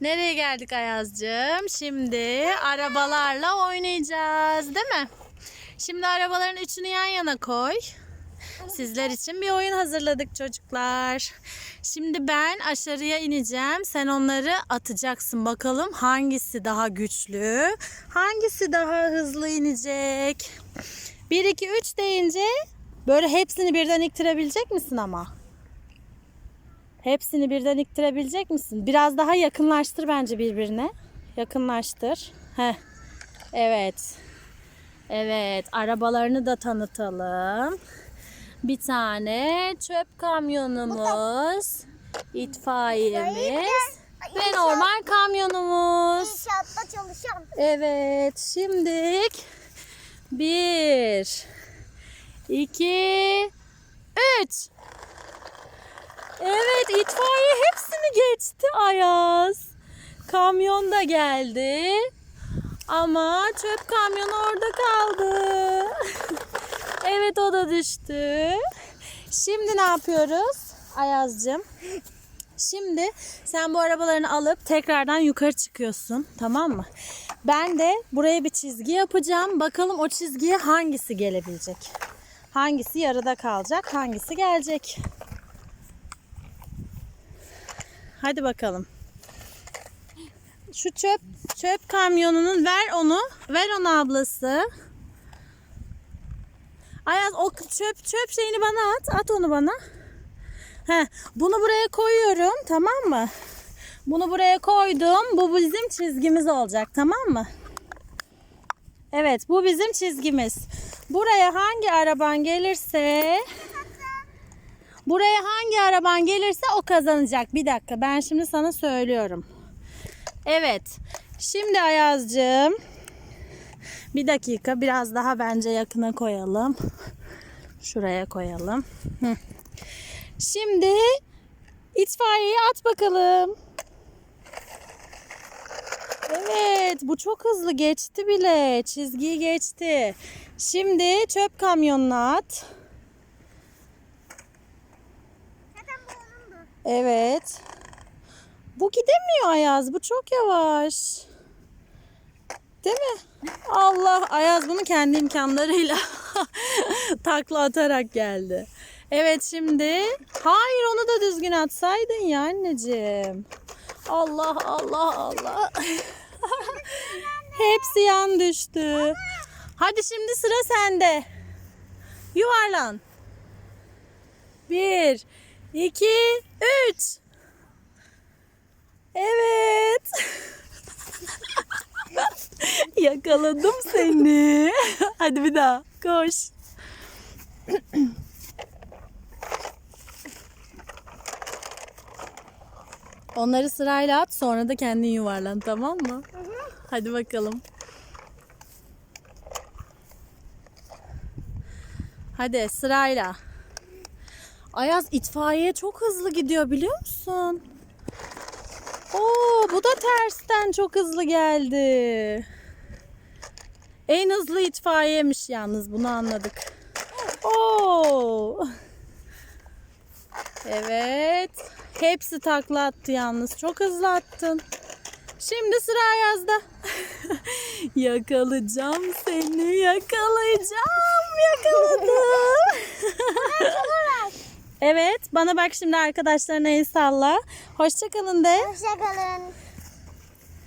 Nereye geldik Ayaz'cığım? Şimdi arabalarla oynayacağız değil mi? Şimdi arabaların üçünü yan yana koy. Sizler için bir oyun hazırladık çocuklar. Şimdi ben aşağıya ineceğim. Sen onları atacaksın. Bakalım hangisi daha güçlü? Hangisi daha hızlı inecek? 1 2 3 deyince böyle hepsini birden iktirebilecek misin ama? Hepsini birden iktirebilecek misin? Biraz daha yakınlaştır bence birbirine. Yakınlaştır. Heh. Evet. Evet. Arabalarını da tanıtalım. Bir tane çöp kamyonumuz. itfaiyemiz. Ve normal kamyonumuz. İnşaatta çalışan. Evet. Şimdi bir, iki, üç. Evet itfaiye hepsini geçti Ayaz. Kamyon da geldi. Ama çöp kamyonu orada kaldı. evet o da düştü. Şimdi ne yapıyoruz Ayaz'cığım? Şimdi sen bu arabalarını alıp tekrardan yukarı çıkıyorsun. Tamam mı? Ben de buraya bir çizgi yapacağım. Bakalım o çizgiye hangisi gelebilecek? Hangisi yarıda kalacak? Hangisi gelecek? Hadi bakalım. Şu çöp çöp kamyonunun ver onu. Ver onu ablası. Ayaz o çöp çöp şeyini bana at. At onu bana. Heh, bunu buraya koyuyorum tamam mı? Bunu buraya koydum. Bu bizim çizgimiz olacak tamam mı? Evet bu bizim çizgimiz. Buraya hangi araban gelirse Buraya hangi araban gelirse o kazanacak. Bir dakika ben şimdi sana söylüyorum. Evet. Şimdi Ayaz'cığım. Bir dakika biraz daha bence yakına koyalım. Şuraya koyalım. Şimdi itfaiyeyi at bakalım. Evet bu çok hızlı geçti bile. Çizgiyi geçti. Şimdi çöp kamyonuna at. Evet. Bu gidemiyor Ayaz. Bu çok yavaş. Değil mi? Allah Ayaz bunu kendi imkanlarıyla takla atarak geldi. Evet şimdi. Hayır onu da düzgün atsaydın ya anneciğim. Allah Allah Allah. Hepsi yan düştü. Hadi şimdi sıra sende. Yuvarlan. Bir, iki, üç. Evet. Yakaladım seni. Hadi bir daha. Koş. Onları sırayla at sonra da kendin yuvarlan tamam mı? Hadi bakalım. Hadi sırayla. Ayaz itfaiye çok hızlı gidiyor biliyor musun? Oo, bu da tersten çok hızlı geldi. En hızlı itfaiyemiş yalnız bunu anladık. Oo. Evet. Hepsi takla attı yalnız. Çok hızlı attın. Şimdi sıra Ayaz'da. yakalayacağım seni. Yakalayacağım. Yakaladım. evet. Bana bak şimdi arkadaşlarına el salla. Hoşçakalın de. Hoşçakalın.